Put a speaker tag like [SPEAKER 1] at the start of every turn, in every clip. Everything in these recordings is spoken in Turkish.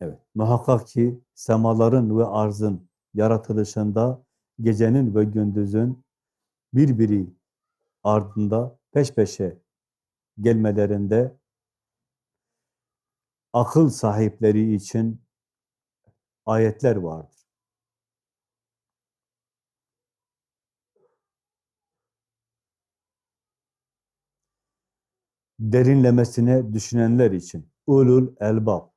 [SPEAKER 1] Evet, muhakkak ki semaların ve arzın yaratılışında gecenin ve gündüzün birbiri ardında peş peşe gelmelerinde akıl sahipleri için ayetler vardır. Derinlemesine düşünenler için. Ulul elbab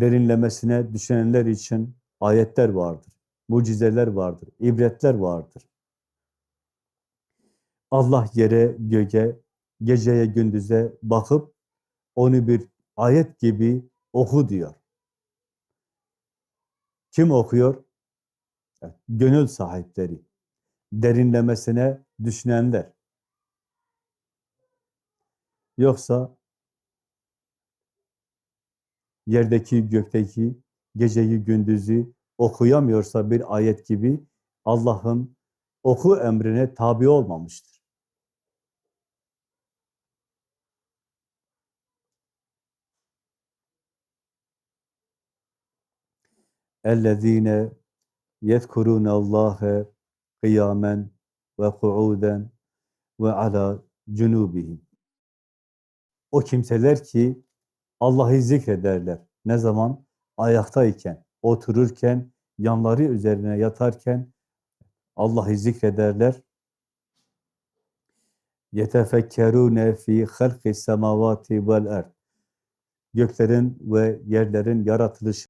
[SPEAKER 1] derinlemesine düşünenler için ayetler vardır, mucizeler vardır, ibretler vardır. Allah yere, göğe, geceye, gündüze bakıp onu bir ayet gibi oku diyor. Kim okuyor? Gönül sahipleri, derinlemesine düşünenler. Yoksa yerdeki, gökteki, geceyi, gündüzü okuyamıyorsa bir ayet gibi Allah'ın oku emrine tabi olmamıştır. اَلَّذ۪ينَ يَذْكُرُونَ اللّٰهَ قِيَامًا وَقُعُودًا وَعَلَى جُنُوبِهِمْ O kimseler ki Allah'ı zikrederler. Ne zaman? Ayaktayken, otururken, yanları üzerine yatarken Allah'ı zikrederler. يَتَفَكَّرُونَ ف۪ي خَلْقِ السَّمَاوَاتِ وَالْاَرْضِ Göklerin ve yerlerin yaratılışı